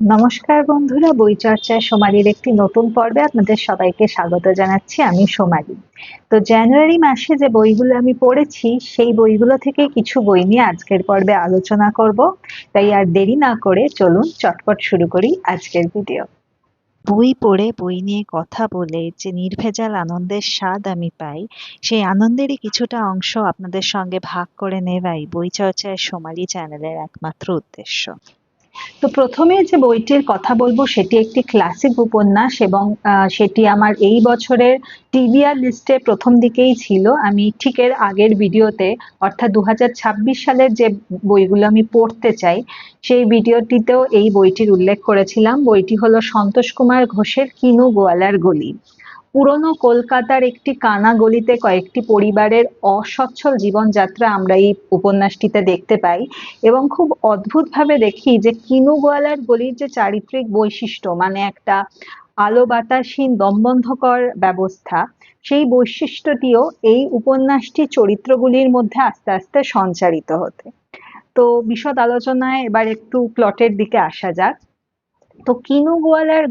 নমস্কার বন্ধুরা, বই চর্চায় সোমালির একটি নতুন পর্বে আপনাদের সবাইকে স্বাগত জানাচ্ছি, আমি সোমালি। তো জানুয়ারি মাসে যে বইগুলো আমি পড়েছি, সেই বইগুলো থেকে কিছু বই নিয়ে আজকের পর্বে আলোচনা করব। তাই আর দেরি না করে চলুন, চটপট শুরু করি আজকের ভিডিও। বই পড়ে, বই নিয়ে কথা বলে যে নির্ভেজাল আনন্দের স্বাদ আমি পাই, সেই আনন্দেরই কিছুটা অংশ আপনাদের সঙ্গে ভাগ করে নেওয়াই বই চর্চায় সোমালি চ্যানেলের একমাত্র উদ্দেশ্য। তো প্রথমে যে বইটির কথা বলব, সেটি একটি ক্লাসিক উপন্যাস এবং সেটি আমার এই বছরের টিবিআর লিস্টে প্রথম দিকেই ছিল। আমি ঠিক এর আগের ভিডিওতে অর্থাৎ দু হাজার ছাব্বিশ সালের যে বইগুলো আমি পড়তে চাই, সেই ভিডিওটিতেও এই বইটির উল্লেখ করেছিলাম। বইটি হলো সন্তোষ কুমার ঘোষের কিনু গোয়ালার গলি। পুরনো কলকাতার একটি কানা গলিতে কয়েকটি পরিবারের অসচ্ছল জীবনযাত্রা আমরা এই উপন্যাসটিতে দেখতে পাই এবং খুব অদ্ভুতভাবে দেখি যে কিনু গোয়ালার গলির যে চারিত্রিক বৈশিষ্ট্য মানে একটা আলো বাতাসহীন দমবন্ধকর ব্যবস্থা, সেই বৈশিষ্ট্যটিও এই উপন্যাসটি চরিত্রগুলির মধ্যে আস্তে আস্তে সঞ্চারিত হতে। তো বিশদ আলোচনায় এবার একটু প্লটের দিকে আসা যাক। তো কিনু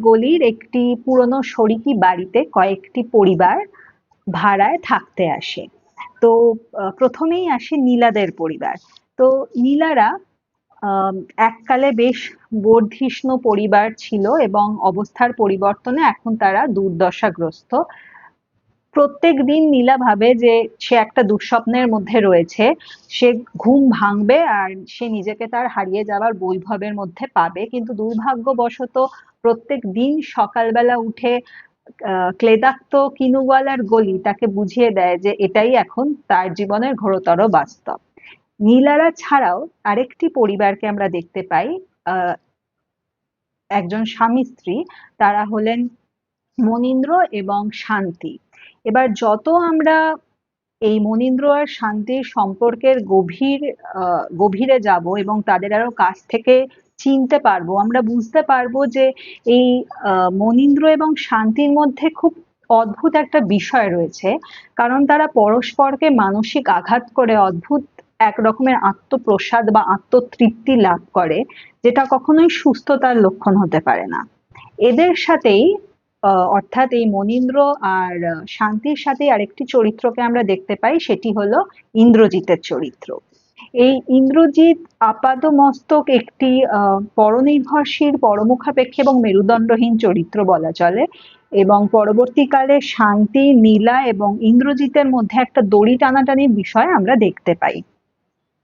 গলির একটি পুরনো শরিকি বাড়িতে কয়েকটি পরিবার ভাড়ায় থাকতে আসে। তো প্রথমেই আসে নীলাদের পরিবার। তো নীলারা এককালে বেশ বর্ধিষ্ণু পরিবার ছিল এবং অবস্থার পরিবর্তনে এখন তারা দুর্দশাগ্রস্ত। প্রত্যেক দিন নীলা ভাবে যে সে একটা দুঃস্বপ্নের মধ্যে রয়েছে, সে ঘুম ভাঙবে আর সে নিজেকে তার হারিয়ে যাওয়ার বৈভবের মধ্যে পাবে। কিন্তু দুর্ভাগ্যবশত প্রত্যেক দিন সকালবেলা উঠে ক্লেদাক্ত কিনুওয়ালার গলি তাকে বুঝিয়ে দেয় যে এটাই এখন তার জীবনের ঘোরতর বাস্তব। নীলারা ছাড়াও আরেকটি পরিবারকে আমরা দেখতে পাই একজন স্বামী স্ত্রী, তারা হলেন মনীন্দ্র এবং শান্তি। এবার যত আমরা এই মনীন্দ্র আর শান্তির সম্পর্কের গভীর গভীরে যাব এবং তাদের আরও কাছ থেকে চিনতে পারব, আমরা বুঝতে পারব যে এই মনীন্দ্র এবং শান্তির মধ্যে খুব অদ্ভুত একটা বিষয় রয়েছে। কারণ তারা পরস্পরকে মানসিক আঘাত করে অদ্ভুত এক রকমের আত্মপ্রসাদ বা আত্মতৃপ্তি লাভ করে, যেটা কখনোই সুস্থতার লক্ষণ হতে পারে না। এদের সাথেই অর্থাৎ এই মনীন্দ্র আর শান্তির সাথে আরেকটি চরিত্রকে আমরা দেখতে পাই সেটি হলো ইন্দ্রজিতের চরিত্র। এই ইন্দ্রজিৎ আপাদমস্তক একটি আহ, পরনির্ভরশীল পরমুখাপেক্ষী এবং মেরুদণ্ডহীন চরিত্র বলা চলে এবং পরবর্তীকালে শান্তি নীলা এবং ইন্দ্রজিতের মধ্যে একটা দড়ি টানাটানির বিষয় আমরা দেখতে পাই।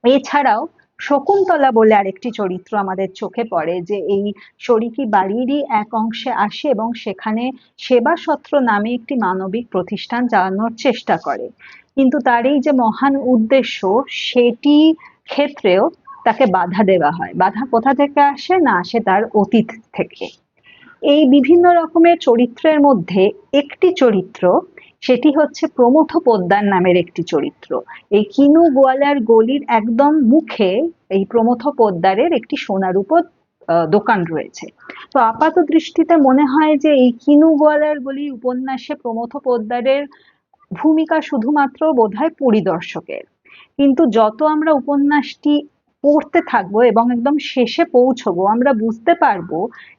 এছাড়াও শকুন্তলা বলে আরেকটি চরিত্র আমাদের চোখে পড়ে যে এই শরিকি বাড়িরই এক অংশে আসে এবং সেখানে সেবাসত্র নামে একটি মানবিক প্রতিষ্ঠান চালানোর চেষ্টা করে। কিন্তু তার এই যে মহান উদ্দেশ্য, সেটি ক্ষেত্রেও তাকে বাধা দেওয়া হয়। বাধা কোথা থেকে আসে? না আসে তার অতীত থেকে। এই বিভিন্ন রকমের চরিত্রের মধ্যে একটি চরিত্র সেটি হচ্ছে প্রমথ পোদ্দার নামের একটি চরিত্র। এই কিনু গোয়ালার গলির একদম মুখে এই প্রমথ পোদ্দারের একটি সোনারূপো দোকান রয়েছে। তো আপাত দৃষ্টিতে মনে হয় যে এই কিনু গোয়ালার গলি উপন্যাসে প্রমথ পোদ্দারের ভূমিকা শুধুমাত্র বোধহয় পরিদর্শকের। কিন্তু যত আমরা উপন্যাসটি পড়তে থাকব এবং একদম শেষে পৌঁছবো, আমরা বুঝতে পারব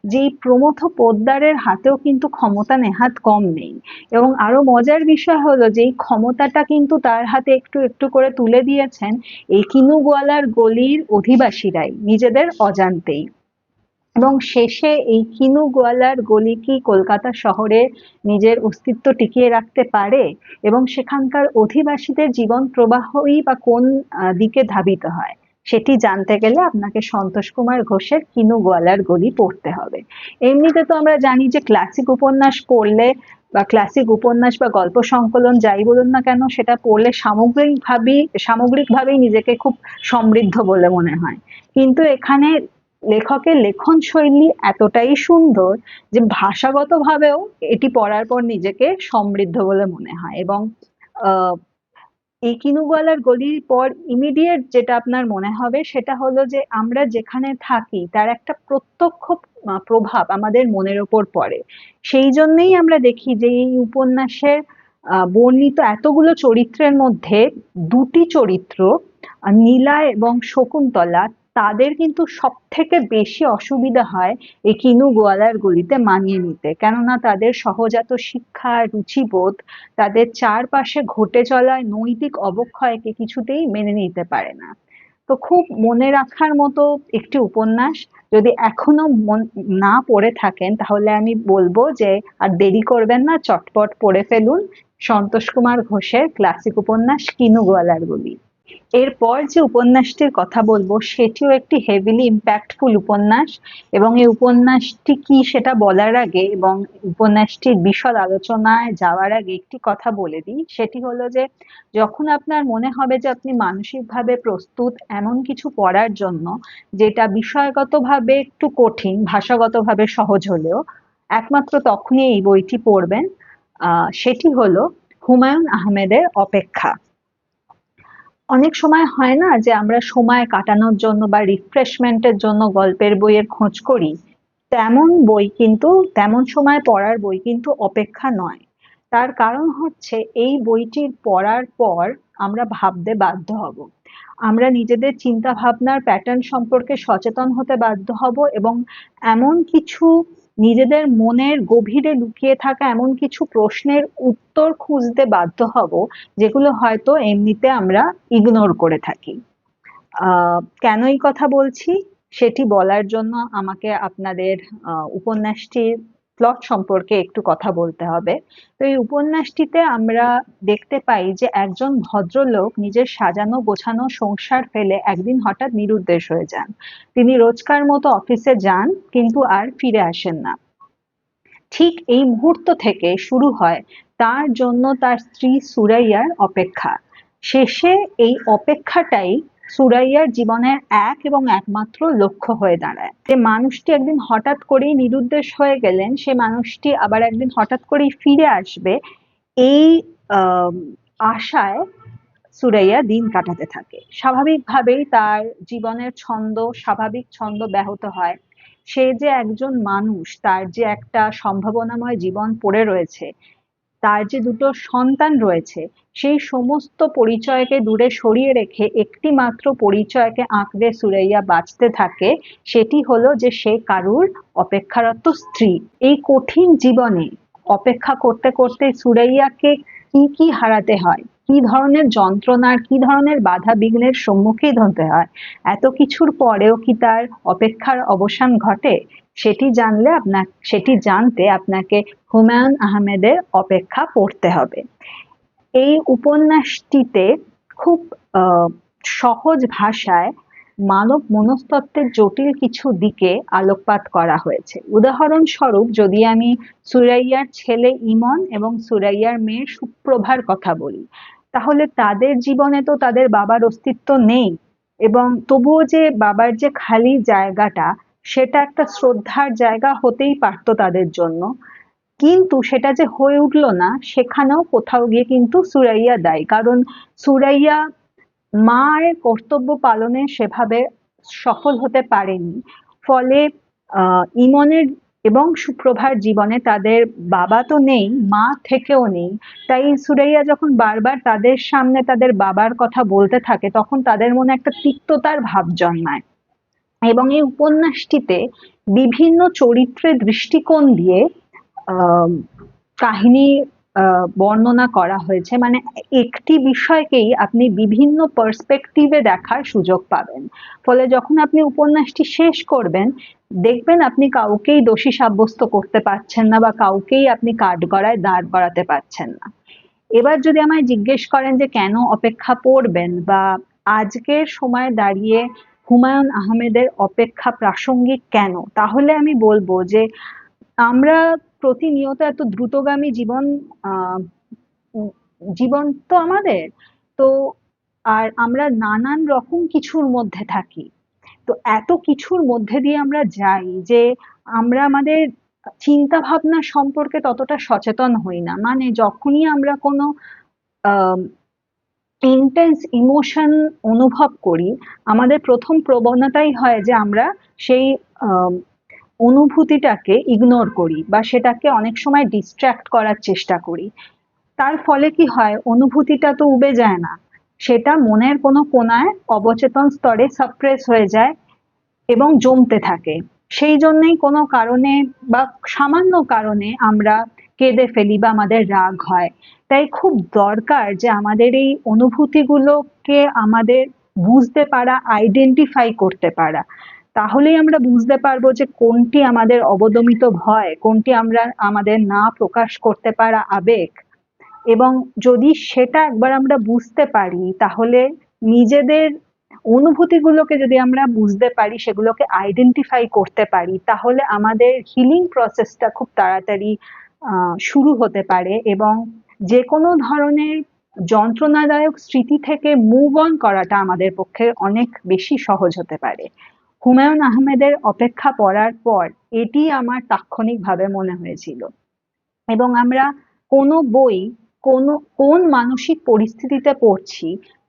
যে এই প্রমথ পোদ্দারের হাতেও কিন্তু ক্ষমতা নেহাত কম নেই। এবং আরও মজার বিষয় হলো যে এই ক্ষমতাটা কিন্তু তার হাতে একটু একটু করে তুলে দিয়েছেন এই কিনুগোয়ালার গলির অধিবাসীরাই, নিজেদের অজান্তেই। এবং শেষে এই কিনু গোয়ালার গলি কি কলকাতা শহরে নিজের অস্তিত্ব টিকিয়ে রাখতে পারে? এবং সেখানকার অধিবাসীদের জীবন প্রবাহই বা কোন দিকে ধাবিত হয়? সেটি জানতে গেলে আপনাকে সন্তোষ কুমার ঘোষের কিনু গোয়ালার গলি পড়তে হবে। এমনিতে তো আমরা জানি যে ক্লাসিক উপন্যাস পড়লে বা ক্লাসিক উপন্যাস বা গল্প সংকলন যাই বলুন না কেন, সেটা পড়লে সামগ্রিকভাবেই সামগ্রিকভাবেই নিজেকে খুব সমৃদ্ধ বলে মনে হয়। কিন্তু এখানে লেখকের লেখন শৈলী এতটাই সুন্দর যে ভাষাগতভাবেও এটি পড়ার পর নিজেকে সমৃদ্ধ বলে মনে হয় এবং আহ, কিনু গলার গলির পর ইমিডিয়েট যেটা আপনার মনে হবে সেটা হলো যে আমরা যেখানে থাকি তার একটা প্রত্যক্ষ প্রভাব আমাদের মনের ওপর পড়ে। সেই জন্যেই আমরা দেখি যে এই উপন্যাসের বর্ণিত এতগুলো চরিত্রের মধ্যে দুটি চরিত্র নীলা এবং শকুন্তলা তাদের কিন্তু সব থেকে বেশি অসুবিধা হয় এই কিনু গোয়ালার গুলিতে মানিয়ে নিতে। কেননা তাদের সহজাত শিক্ষা, রুচিবোধ, তাদের চারপাশে ঘটে চলা নৈতিক অবক্ষয়কে কিছুতেই মেনে নিতে পারে না। তো খুব মনে রাখার মতো একটি উপন্যাস। যদি এখনও না পড়ে থাকেন, তাহলে আমি বলব যে আর দেরি করবেন না, চটপট পড়ে ফেলুন সন্তোষ কুমার ঘোষের ক্লাসিক উপন্যাস কিনু গোয়ালার গুলি। এরপর যে উপন্যাসটির কথা বলব, সেটিও একটি হেভিলি ইম্প্যাক্টফুল উপন্যাস এবং এই উপন্যাসটি কি সেটা বলার আগে এবং উপন্যাসটির বিশদ আলোচনায় যাওয়ার আগে একটি কথা বলে দিই। সেটি হলো যে, যখন আপনার মনে হবে যে আপনি মানসিকভাবে প্রস্তুত এমন কিছু পড়ার জন্য, যেটা বিষয়গতভাবে একটু কঠিন, ভাষাগতভাবে সহজ হলেও, একমাত্র তখনই এই বইটি পড়বেন সেটি হলো হুমায়ুন আহমেদের অপেক্ষা। অনেক সময় হয় না যে আমরা সময় কাটানোর জন্য বা রিফ্রেশমেন্টের জন্য গল্পের বইয়ের খোঁজ করি। তেমন বই কিন্তু, তেমন সময় পড়ার বই কিন্তু অপেক্ষা নয়। তার কারণ হচ্ছে এই বইটির পড়ার পর আমরা ভাবতে বাধ্য হব। আমরা নিজেদের চিন্তা ভাবনার প্যাটার্ন সম্পর্কে সচেতন হতে বাধ্য হব এবং এমন কিছু নিজেদের মনের গভীরে লুকিয়ে থাকা এমন কিছু প্রশ্নের উত্তর খুঁজতে বাধ্য হব, যেগুলো হয়তো এমনিতে আমরা ইগনোর করে থাকি। কেন এই কথা বলছি? সেটি বলার জন্য আমাকে আপনাদের উপন্যাসটির প্লট সম্পর্কে একটু কথা বলতে হবে। তো এই উপন্যাসটিতে আমরা দেখতে পাই যে একজন ভদ্রলোক নিজের সাজানো, গোছানো, সংসার ফেলে একদিন হঠাৎ নিরুদ্দেশ হয়ে যান। তিনি রোজকার মতো অফিসে যান, কিন্তু আর ফিরে আসেন না। ঠিক এই মুহূর্ত থেকে শুরু হয় তার জন্য তার স্ত্রী সুরাইয়ার অপেক্ষা। শেষে এই অপেক্ষাটাই সুরাইয়ার জীবনের এক এবং একমাত্র লক্ষ্য হয়ে দাঁড়ায়। যে মানুষটি একদিন হঠাৎ করেই নিরুদ্দেশ হয়ে গেলেন, সে মানুষটি আবার একদিন হঠাৎ করেই ফিরে আসবে, এই আশায় সুরাইয়া দিন কাটাতে থাকে। স্বাভাবিকভাবেই তার জীবনের ছন্দ, স্বাভাবিক ছন্দ ব্যাহত হয়। সে যে একজন মানুষ, তার যে একটা সম্ভাবনাময় জীবন পড়ে রয়েছে তার যে দুটো সন্তান রয়েছে, সেই সমস্ত পরিচয়কে দূরে সরিয়ে রেখে একটি মাত্র পরিচয়কে আঁকড়ে সুরাইয়া বাঁচতে থাকে, সেটি হলো যে সে কারুর অপেক্ষারত স্ত্রী। এই কঠিন জীবনে অপেক্ষা করতে করতে সুরাইয়াকে কি কি হারাতে হয়, কি ধরনের যন্ত্রণার, কি ধরনের বাধা বিঘ্নের সম্মুখীন হতে হয়, এত কিছুর পরেও কি তার অপেক্ষার অবসান ঘটে? সেটি জানলে আপনার সেটি জানতে আপনাকে হুমায়ুন আহমেদের অপেক্ষা পড়তে হবে। এই উপন্যাসটিতে খুব সহজ ভাষায় মানব মনস্তত্ত্বের জটিল কিছু দিকে আলোকপাত করা হয়েছে। উদাহরণস্বরূপ, যদি আমি সুরাইয়ার ছেলে ইমন এবং সুরাইয়ার মেয়ে সুপ্রভার কথা বলি, তাহলে তাদের জীবনে তো তাদের বাবার অস্তিত্ব নেই এবং তবুও যে বাবার যে খালি জায়গাটা সেটা একটা শ্রদ্ধার জায়গা হতেই পারতো তাদের জন্য। কিন্তু সেটা যে হয়ে উঠল না, সেখানেও কোথাও গিয়ে কিন্তু সুরাইয়া দায়ী। কারণ সুরাইয়া মায়ের কর্তব্য পালনে সেভাবে সফল হতে পারেনি। ফলে ইমনের এবং সুপ্রভার জীবনে তাদের বাবা তো নেই, মা থেকেও নেই। তাই সুরাইয়া যখন বারবার তাদের সামনে তাদের বাবার কথা বলতে থাকে, তখন তাদের মনে একটা তিক্ততার ভাব জন্মায়। এবং এই উপন্যাসটিতে বিভিন্ন চরিত্রের দৃষ্টিকোণ দিয়ে কাহিনী বর্ণনা করা হয়েছে। মানে একটি বিষয়কেই আপনি বিভিন্ন পার্সপেক্টিভে দেখার সুযোগ পাবেন। ফলে যখন আপনি উপন্যাসটি শেষ করবেন, দেখবেন আপনি কাউকেই দোষী সাব্যস্ত করতে পারছেন না বা কাউকেই আপনি কাঠগড়ায় দাঁড় করাতে পারছেন না। এবার যদি আমায় জিজ্ঞেস করেন যে কেন অপেক্ষা পড়বেন বা আজকের সময় দাঁড়িয়ে হুমায়ুন আহমেদের অপেক্ষা প্রাসঙ্গিক কেন? তাহলে আমি বলব যে আমরা প্রতিনিয়ত এত দ্রুতগামী জীবন আহ জীবন তো আমাদের, তো আর আমরা নানান রকম কিছুর মধ্যে থাকি। তো এত কিছুর মধ্যে দিয়ে আমরা যাই যে আমরা আমাদের চিন্তা ভাবনা সম্পর্কে ততটা সচেতন হই না। মানে যখনই আমরা কোনো ইন্টেন্স ইমোশন অনুভব করি, আমাদের প্রথম প্রবণতাই হয় যে আমরা সেই অনুভূতিটাকে ইগনোর করি বা সেটাকে অনেক সময় ডিস্ট্র্যাক্ট করার চেষ্টা করি। তার ফলে কি হয়, অনুভূতিটা তো উবে যায় না। সেটা মনের কোনো কোনায় অবচেতন স্তরে সাপ্রেস হয়ে যায় এবং জমতে থাকে। সেই জন্যই কোনো কারণে বা সামান্য কারণে আমরা কেঁদে ফেলি বা আমাদের রাগ হয়। তাই খুব দরকার যে আমাদের এই অনুভূতিগুলোকে আমাদের বুঝতে পারা আইডেন্টিফাই করতে পারা। তাহলেই আমরা বুঝতে পারব যে কোনটি আমাদের অবদমিত ভয়, কোনটি আমরা আমাদের না প্রকাশ করতে পারা আবেগ। এবং যদি সেটা একবার আমরা বুঝতে পারি, তাহলে নিজেদের অনুভূতিগুলোকে যদি আমরা বুঝতে পারি, সেগুলোকে আইডেন্টিফাই করতে পারি, তাহলে আমাদের হিলিং প্রসেসটা খুব তাড়াতাড়ি শুরু হতে পারে এবং যে কোনো ধরনের যন্ত্রণাদায়ক স্মৃতি থেকে মুভ অন করাটা আমাদের পক্ষে অনেক বেশি সহজ হতে পারে। হুমায়ুন আহমেদের অপেক্ষা পড়ার পর এটি আমার তাৎক্ষণিকভাবে মনে হয়েছিল। এবং আমরা কোনো বই কোনো কোন মানসিক পরিস্থিতিতে পড়ছি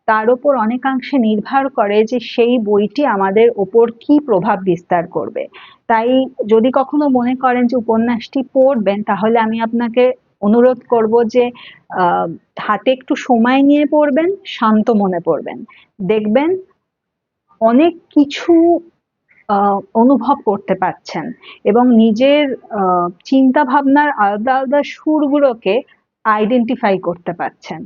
তার উপর অনেকাংশে নির্ভর করে যে সেই বইটি আমাদের ওপর কি প্রভাব বিস্তার করবে। তাই যদি কখনো মনে করেন যে উপন্যাসটি পড়বেন, তাহলে আমি আপনাকে অনুরোধ করব যে হাতে একটু সময় নিয়ে পড়বেন, শান্ত মনে পড়বেন। দেখবেন অনেক কিছু অনুভব করতে পারছেন এবং নিজের চিন্তা ভাবনার আলাদা আলাদা সুরগুলোকে আইডেন্টিফাই করতে পারছেন।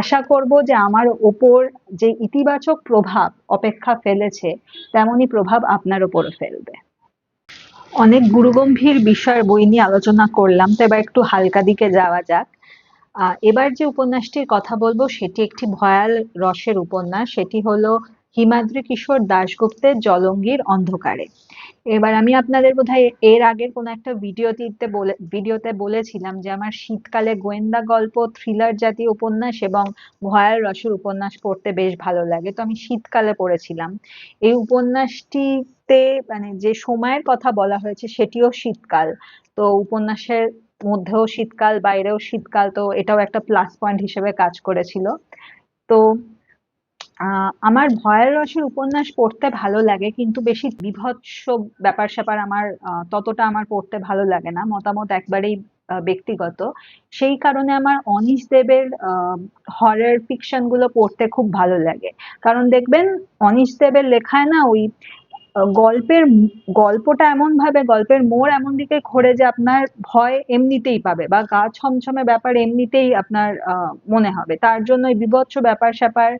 আশা করব যে আমার ওপর যে ইতিবাচক প্রভাব অপেক্ষা ফেলেছে, তেমনই প্রভাব আপনার ওপরও ফেলবে। অনেক গুরুগম্ভীর বিষয়ের বই নিয়ে আলোচনা করলাম, তো এবার একটু হালকা দিকে যাওয়া যাক। এবার যে উপন্যাসটির কথা বলব, সেটি একটি ভয়াল রসের উপন্যাস। সেটি হলো হিমাদ্রি কিশোর দাশগুপ্তের জলঙ্গির অন্ধকারে। এবার আমি আপনাদের বোধহয় এর আগের কোনো একটা ভিডিওতে বলে ভিডিওতে বলেছিলাম যে আমার শীতকালে গোয়েন্দা গল্প থ্রিলার জাতীয় উপন্যাস এবং ভয়াল রসের উপন্যাস পড়তে বেশ ভালো লাগে। তো আমি শীতকালে পড়েছিলাম। এই উপন্যাসটিতে মানে যে সময়ের কথা বলা হয়েছে সেটিও শীতকাল। তো উপন্যাসের মধ্যেও শীতকাল, বাইরেও শীতকাল, তো এটাও একটা প্লাস পয়েন্ট হিসেবে কাজ করেছিল। তো আমার ভয়ের রসের উপন্যাস পড়তে ভালো লাগে, কিন্তু বেশি বীভৎস ব্যাপার স্যাপার আমার ততটা আমার পড়তে ভালো লাগে না। মতামত একবারেই ব্যক্তিগত। সেই কারণে আমার অনিশ দেবের হরর ফিকশনগুলো পড়তে খুব ভালো লাগে। কারণ দেখবেন, অনিশ দেবের লেখায় না ওই গল্পের, গল্পটা এমন ভাবে গল্পের মোড় এমন দিকে ঘোরে যে আপনার ভয় এমনিতেই পাবে বা গা ছমছমে ব্যাপার এমনিতেই আপনার মনে হবে। তার জন্য বিভৎস ব্যাপার স্যাপার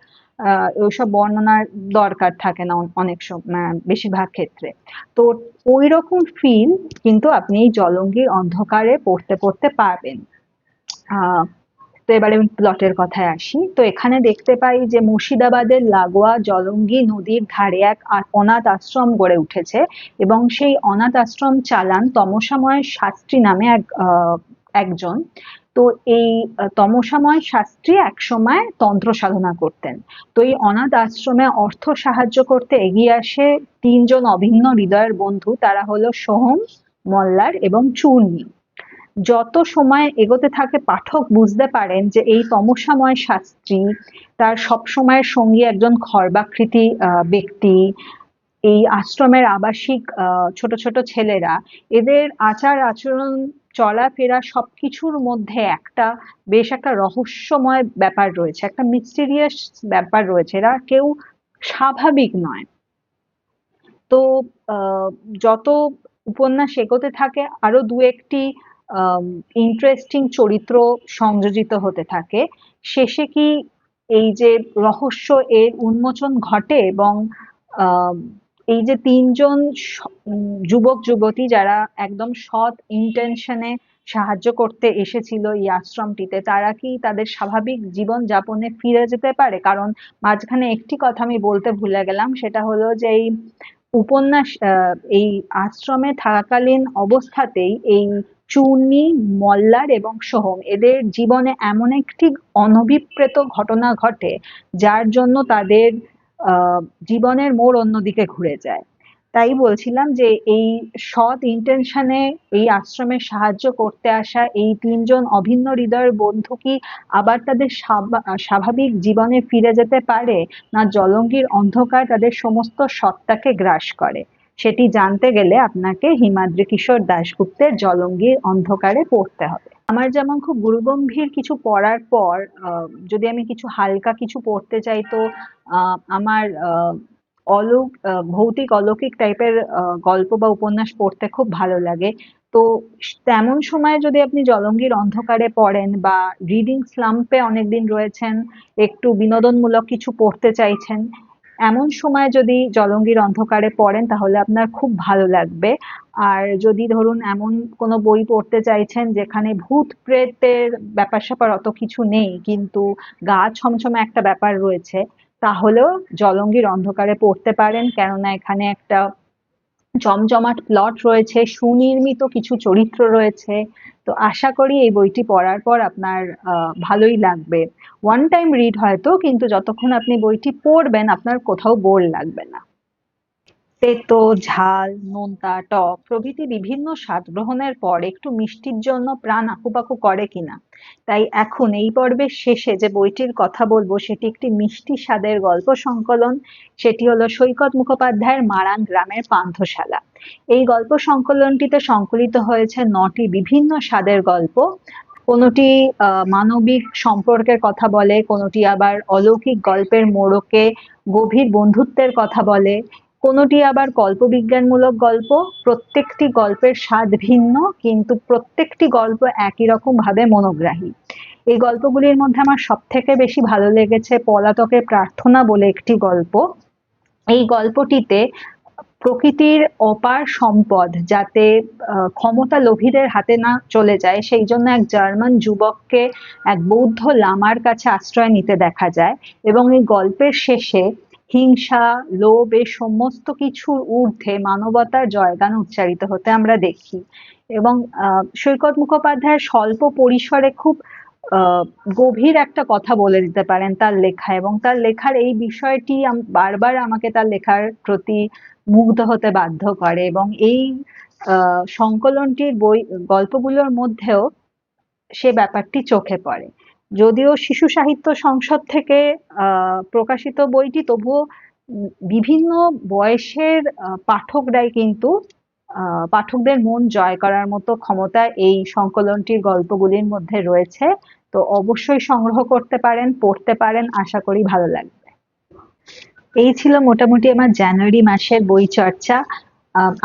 ওইসব বর্ণনার দরকার থাকে না অনেক সময় বেশিরভাগ ক্ষেত্রে। তো ওই রকম ফিল কিন্তু আপনি এই জলঙ্গির অন্ধকারে পড়তে পড়তে পারবেন। আহ, তো এবারে আমি প্লটের কথায় আসি। তো এখানে দেখতে পাই যে মুর্শিদাবাদের লাগোয়া জলঙ্গি নদীর ধারে এক অনাথ আশ্রম গড়ে উঠেছে এবং সেই অনাথ আশ্রম চালান তমসাময় শাস্ত্রী নামে এক একজন। তো এই তমসাময় শাস্ত্রী একসময় তন্ত্র সাধনা করতেন। তো এই অনাথ আশ্রমে অর্থ সাহায্য করতে এগিয়ে আসে তিনজন অভিন্ন হৃদয়ের বন্ধু, তারা হলো সোহম, মল্লার এবং চূর্ণী। যত সময় এগোতে থাকে, পাঠক বুঝতে পারেন যে এই তমসাময় শাস্ত্রী তার সব সময়ের সঙ্গী একজন খর্বাকৃতি ব্যক্তি। এই আশ্রমের আবাসিক ছোট ছোট ছেলেরা, এদের আচার আচরণ চলাফেরা সবকিছুর মধ্যে একটা বেশ একটা রহস্যময় ব্যাপার রয়েছে, একটা মিস্টিরিয়াস ব্যাপার রয়েছে। এরা কেউ স্বাভাবিক নয়। তো যত উপন্যাস এগোতে থাকে, আরও দু একটি ইন্টারেস্টিং চরিত্র সংযোজিত হতে থাকে। শেষে কি এই যে রহস্য এর উন্মোচন ঘটে এবং এই যে তিনজন যুবক, যুবতী যারা একদম সৎ ইন্টেনশনে সাহায্য করতে এসেছিল এই আশ্রমটিতে, তারা কি তাদের স্বাভাবিক জীবন যাপনে ফিরে যেতে পারে? কারণ মাঝখানে একটি কথা আমি বলতে ভুলে গেলাম, সেটা হলো যে এই উপন্যাস এই আশ্রমে থাকাকালীন অবস্থাতেই এই চূর্ণী, মল্লার এবং সোহম, এদের জীবনে এমন একটি অনভিপ্রেত ঘটনা ঘটে, যার জন্য তাদের জীবনের মোড় অন্যদিকে ঘুরে যায়। তাই বলছিলাম যে এই সৎ ইন্টেনশনে এই আশ্রমে সাহায্য করতে আসা এই তিনজন অভিন্ন হৃদয়ের বন্ধু কি আবার তাদের স্বাভাবিক জীবনে ফিরে যেতে পারে? না জলঙ্গির অন্ধকার তাদের সমস্ত সত্তাকে গ্রাস করে? সেটি জানতে গেলে আপনাকে হিমাদ্রি কিশোর দাশগুপ্তের জলঙ্গির অন্ধকারে পড়তে হবে। আমার যেমন খুব গুরুগম্ভীর কিছু পড়ার পর যদি আমি কিছু হালকা কিছু পড়তে চাই তো আমার অলৌক ভৌতিক অলৌকিক টাইপের গল্প বা উপন্যাস পড়তে খুব ভালো লাগে। তো তেমন সময় যদি আপনি জলঙ্গির অন্ধকারে পড়েন বা রিডিং স্লাম্পে অনেকদিন রয়েছেন, একটু বিনোদনমূলক কিছু পড়তে চাইছেন এমন সময় যদি জলঙ্গির অন্ধকারে পড়েন, তাহলে আপনার খুব ভালো লাগবে। আর যদি ধরুন এমন কোনো বই পড়তে চাইছেন, যেখানে ভূত প্রেতের ব্যাপার স্যাপার অত কিছু নেই, কিন্তু গা ছমছমে একটা ব্যাপার রয়েছে, তাহলেও জলঙ্গির অন্ধকারে পড়তে পারেন। কেননা এখানে একটা জমজমাট প্লট রয়েছে, সুনির্মিত কিছু চরিত্র রয়েছে। তো আশা করি এই বইটি পড়ার পর আপনার ভালোই লাগবে। ওয়ান টাইম রিড হয়তো, কিন্তু যতক্ষণ আপনি বইটি পড়বেন, আপনার কোথাও বোর লাগবে না। তেতো, ঝাল, নোনতা, টক প্রভৃতি বিভিন্ন স্বাদ গ্রহণের পর একটু মিষ্টির জন্য প্রাণ আকুপাকু করে কিনা। তাই এখন এই পর্বের শেষে যে বইটির কথা বলব, সেটি একটি মিষ্টি স্বাদের গল্প সংকলন। সেটি হলো সৈকত মুখোপাধ্যায়ের মারাং গ্রামের পান্থশালা। এই গল্প সংকলনটিতে সংকলিত হয়েছে নটি বিভিন্ন স্বাদের গল্প। কোনোটি মানবিক সম্পর্কের কথা বলে, কোনোটি আবার অলৌকিক গল্পের মোড়কে গভীর বন্ধুত্বের কথা বলে। কোনোটি আবার কল্পবিজ্ঞানমূলক গল্প, প্রত্যেকটি গল্পের স্বাদ ভিন্ন, কিন্তু প্রত্যেকটি গল্প একই রকম ভাবে মনোগ্রাহী। এই গল্পগুলির মধ্যে আমার সব থেকে বেশি ভালো লেগেছে পলাতকের প্রার্থনা বলে একটি গল্প। এই গল্পটিতে প্রকৃতির অপার সম্পদ যাতে ক্ষমতা লোভীদের হাতে না চলে যায়, সেই জন্য এক জার্মান যুবককে এক বৌদ্ধ লামার কাছে আশ্রয় নিতে দেখা যায় এবং এই গল্পের শেষে হিংসা, লোভ এই সমস্ত কিছুর ঊর্ধ্বে মানবতার জয়গান উচ্চারিত হতে আমরা দেখি। এবং সৈকত মুখোপাধ্যায়ের স্বল্প পরিসরে খুব গভীর একটা কথা বলে দিতে পারেন তার লেখা। এবং তার লেখার এই বিষয়টি বারবার আমাকে তার লেখার প্রতি মুগ্ধ হতে বাধ্য করে। এবং এই সংকলনটির বই, গল্পগুলোর মধ্যেও সে ব্যাপারটি চোখে পড়ে। যদিও শিশু সাহিত্য সংসদ থেকে প্রকাশিত বইটি তবুও বিভিন্ন বয়সের পাঠকরাই কিন্তু পাঠকদের মন জয় করার মতো ক্ষমতা এই সংকলনটির গল্পগুলির মধ্যে রয়েছে। তো অবশ্যই সংগ্রহ করতে পারেন, পড়তে পারেন, আশা করি ভালো লাগবে। এই ছিল মোটামুটি আমার জানুয়ারি মাসের বই চর্চা।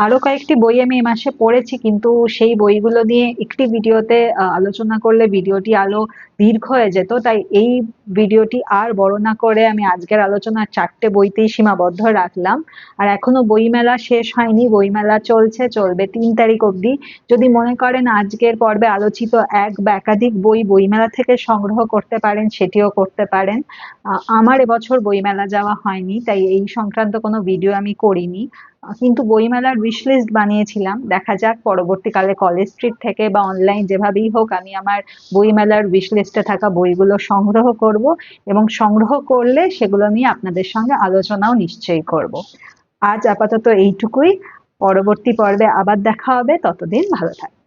আরও কয়েকটি বই আমি এই মাসে পড়েছি, কিন্তু সেই বইগুলো নিয়ে একটি ভিডিওতে আলোচনা করলে ভিডিওটি আরও দীর্ঘ হয়ে যেত। তাই এই ভিডিওটি আর বড় না করে আমি আজকের আলোচনা চারটে বইতেই সীমাবদ্ধ রাখলাম। আর এখনও বইমেলা শেষ হয়নি, বইমেলা চলছে, চলবে তিন তারিখ অবধি। যদি মনে করেন আজকের পর্বে আলোচিত এক বা একাধিক বই বইমেলা থেকে সংগ্রহ করতে পারেন, সেটিও করতে পারেন। আমার এবছর বইমেলা যাওয়া হয়নি, তাই এই সংক্রান্ত কোনো ভিডিও আমি করিনি। কিন্তু বইমেলার উইশ লিস্ট বানিয়েছিলাম। দেখা যাক পরবর্তীকালে কলেজ স্ট্রিট থেকে বা অনলাইন যেভাবেই হোক, আমি আমার বইমেলার উইশ লিস্টে থাকা বইগুলো সংগ্রহ করব। এবং সংগ্রহ করলে সেগুলো নিয়ে আপনাদের সঙ্গে আলোচনাও নিশ্চয়ই করব। আজ আপাতত এইটুকুই। পরবর্তী পর্বে আবার দেখা হবে। ততদিন ভালো থাকবেন।